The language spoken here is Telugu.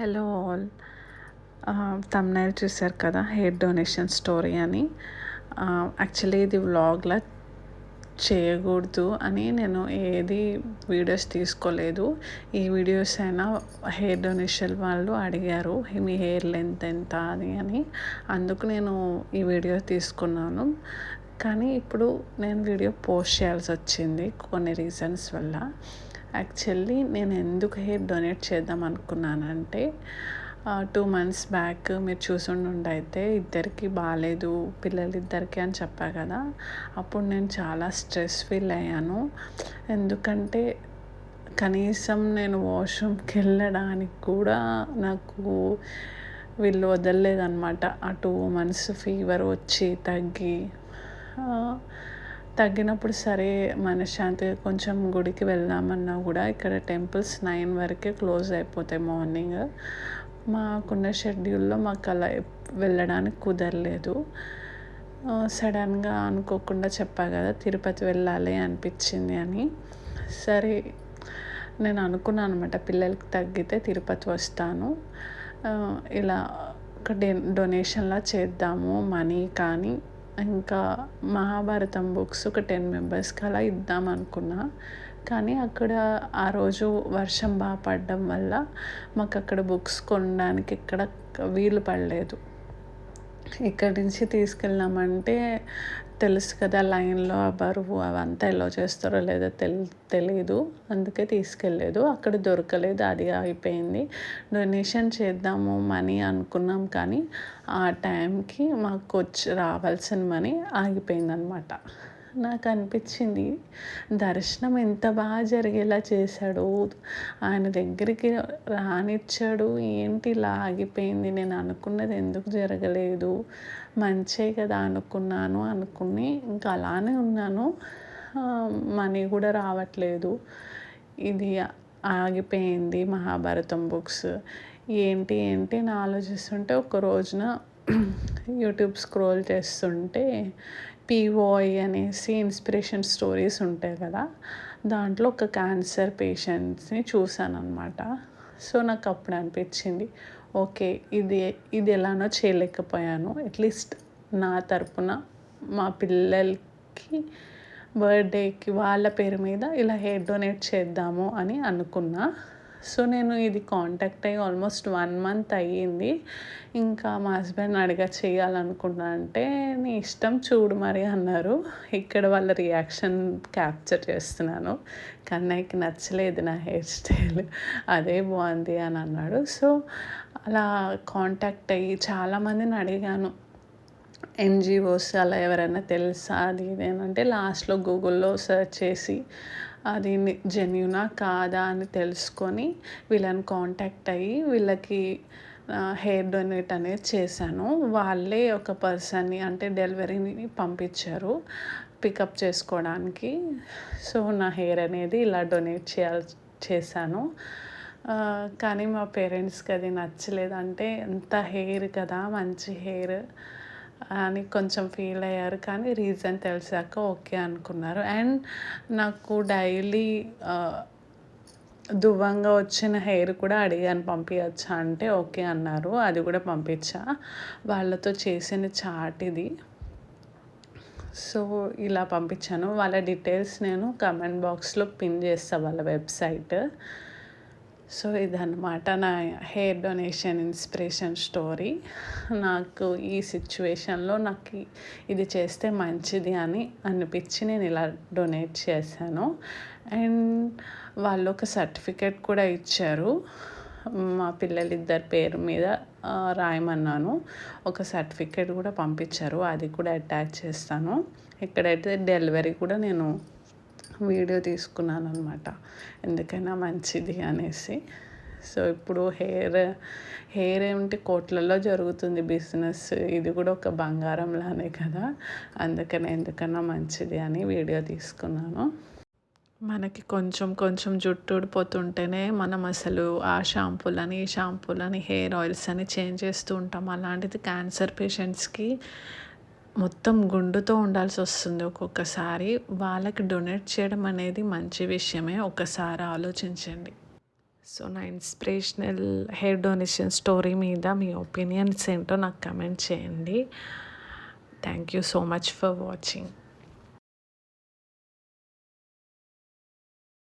Hello all. తమ్నైల్ చూశారు కదా హెయిర్ డొనేషన్ స్టోరీ అని. యాక్చువల్లీ ఇది వ్లాగ్లా చేయకూడదు అని నేను ఏది వీడియోస్ తీసుకోలేదు. ఈ వీడియోస్ అయినా హెయిర్ డొనేషన్ వాళ్ళు అడిగారు మీ హెయిర్ లెంత్ ఎంత? అని అని. అందుకు నేను ఈ వీడియో తీసుకున్నాను. కానీ ఇప్పుడు నేను వీడియో పోస్ట్ చేయాల్సి వచ్చింది కొన్ని రీజన్స్ వల్ల. యాక్చువల్లీ నేను ఎందుకు హెయిర్ డొనేట్ చేద్దాం అనుకున్నానంటే టూ మంత్స్ బ్యాక్ మీరు చూసుండి అయితే ఇద్దరికి బాగాలేదు పిల్లలిద్దరికి అని చెప్పా కదా. అప్పుడు నేను చాలా స్ట్రెస్ ఫీల్ అయ్యాను. ఎందుకంటే కనీసం నేను వాష్రూమ్కి వెళ్ళడానికి కూడా నాకు వీళ్ళు వదలలేదన్నమాట. ఆ టూ మంత్స్ ఫీవర్ వచ్చి తగ్గి తగ్గినప్పుడు సరే మనశ్శాంతిగా కొంచెం గుడికి వెళ్దామన్నా కూడా ఇక్కడ టెంపుల్స్ నైన్ వరకే క్లోజ్ అయిపోతాయి మార్నింగ్. మాకున్న షెడ్యూల్లో మాకు అలా వెళ్ళడానికి కుదరలేదు. సడన్గా అనుకోకుండా చెప్పా కదా తిరుపతి వెళ్ళాలి అనిపించింది అని. సరే నేను అనుకున్నాను అనమాట పిల్లలకి తగ్గితే తిరుపతి వస్తాను. ఇలా ఒక డొనేషన్లా చేద్దాము మనీ కానీ ఇంకా మహాభారతం బుక్స్ ఒక టెన్ మెంబర్స్కి అలా ఇద్దాం అనుకున్నా. కానీ అక్కడ ఆ రోజు వర్షం బాగా పడడం వల్ల మాకు అక్కడ బుక్స్ కొనడానికి ఇక్కడ వీలు పడలేదు. ఇక్కడి నుంచి తీసుకెళ్ళామంటే తెలుసు కదా లైన్లో ఆ బరువు అవంతా ఎలా చేస్తారో లేదో తెలి తెలియదు అందుకే తీసుకెళ్ళలేదు. అక్కడ దొరకలేదు. అది అయిపోయింది. డొనేషన్ చేద్దాము మనీ అనుకున్నాం కానీ ఆ టైంకి మాకు వచ్చి రావాల్సిన మనీ ఆగిపోయింది అనమాట నాకు అనిపించింది. దర్శనం ఎంత బాగా జరిగేలా చేశాడు. ఆయన దగ్గరికి రానిచ్చాడు. ఏంటి ఇలా ఆగిపోయింది? నేను అనుకున్నది ఎందుకు జరగలేదు? మంచే కదా అనుకున్నాను అనుకుని ఇంకా అలానే ఉన్నాను. మనీ కూడా రావట్లేదు. ఇది ఆగిపోయింది మహాభారతం బుక్స్. ఏంటి ఏంటి అని ఆలోచిస్తుంటే ఒక రోజున యూట్యూబ్ స్క్రోల్ చేస్తుంటే పీఓఐ అనేసి ఇన్స్పిరేషన్ స్టోరీస్ ఉంటాయి కదా దాంట్లో ఒక క్యాన్సర్ పేషెంట్స్ని చూశాను అనమాట సో నాకు అప్పుడు అనిపించింది ఓకే ఇది ఇది ఎలానో చేయలేకపోయాను. అట్లీస్ట్ నా తరపున మా పిల్లలకి బర్త్డేకి వాళ్ళ పేరు మీద ఇలా హెయిర్ డొనేట్ చేద్దాము అని అనుకున్నా. సో నేను ఇది కాంటాక్ట్ అయ్యి ఆల్మోస్ట్ వన్ మంత్ అయ్యింది. ఇంకా మా హస్బెండ్ అడిగా చేయాలనుకున్నా? అంటే నీ ఇష్టం చూడు మరి అన్నారు. ఇక్కడ వాళ్ళ రియాక్షన్ క్యాప్చర్ చేస్తున్నాను. కన్నయ్యకి నచ్చలేదు నా హెయిర్ స్టైల్ అదే బాగుంది అని అన్నాడు. సో అలా కాంటాక్ట్ అయ్యి చాలామందిని అడిగాను. ఎన్జిఓస్ అలా ఎవరైనా తెలుసా? అది ఇదేనంటే లాస్ట్లో గూగుల్లో సెర్చ్ చేసి అది జెన్యునా కాదా అని తెలుసుకొని వీళ్ళని కాంటాక్ట్ అయ్యి వీళ్ళకి హెయిర్ డొనేట్ అనేది చేశాను. వాళ్ళే ఒక పర్సన్ని అంటే డెలివరీని పంపించారు పికప్ చేసుకోవడానికి. సో నా హెయిర్ అనేది ఇలా డొనేట్ చేయాల్ చేశాను. కానీ మా పేరెంట్స్కి అది నచ్చలేదు. అంటే ఎంత హెయిర్ కదా మంచి హెయిర్ అని కొంచెం ఫీల్ అయ్యారు. కానీ రీజన్ తెలిసాక ఓకే అనుకున్నారు. అండ్ నాకు డైలీ దువ్వంగా వచ్చిన హెయిర్ కూడా అడిగాను పంపించచ్చా అంటే ఓకే అన్నారు. అది కూడా పంపించా. వాళ్ళతో చేసిన చాట్ ఇది. సో ఇలా పంపించాను. వాళ్ళ డీటెయిల్స్ నేను కమెంట్ బాక్స్లో పిన్ చేస్తాను వాళ్ళ వెబ్సైట్. సో ఇదన్నమాట నా హెయిర్ డొనేషన్ ఇన్స్పిరేషన్ స్టోరీ. నాకు ఈ సిచ్యువేషన్లో నాకు ఇది చేస్తే మంచిది అని అనిపించి నేను ఇలా డొనేట్ చేశాను. అండ్ వాళ్ళు ఒక సర్టిఫికేట్ కూడా ఇచ్చారు. మా పిల్లలిద్దరి పేరు మీద రాయమన్నాను. ఒక సర్టిఫికేట్ కూడా పంపించారు. అది కూడా అటాచ్ చేస్తాను. ఇక్కడైతే డెలివరీ కూడా నేను వీడియో తీసుకున్నాను అనమాట ఎందుకైనా మంచిది అనేసి. సో ఇప్పుడు హెయిర్ హెయిర్ ఏమిటి కోట్లలో జరుగుతుంది బిజినెస్. ఇది కూడా ఒక బంగారం లానే కదా. అందుకని ఎందుకన్నా మంచిది అని వీడియో తీసుకున్నాను. మనకి కొంచెం కొంచెం జుట్టు ఊడిపోతుంటేనే మనం అసలు ఆ షాంపూలని ఈ షాంపూలని హెయిర్ ఆయిల్స్ అని చేంజ్ చేస్తూ ఉంటాం. అలాంటిది క్యాన్సర్ పేషెంట్స్కి మొత్తం గుండుతో ఉండాల్సి వస్తుంది ఒక్కొక్కసారి. వాళ్ళకి డొనేట్ చేయడం అనేది మంచి విషయమే. ఒకసారి ఆలోచించండి. సో నా ఇన్స్పిరేషనల్ హెయిర్ డొనేషన్ స్టోరీ మీద మీ ఒపీనియన్స్ ఏంటో నాకు కమెంట్ చేయండి. Thank you so much for watching.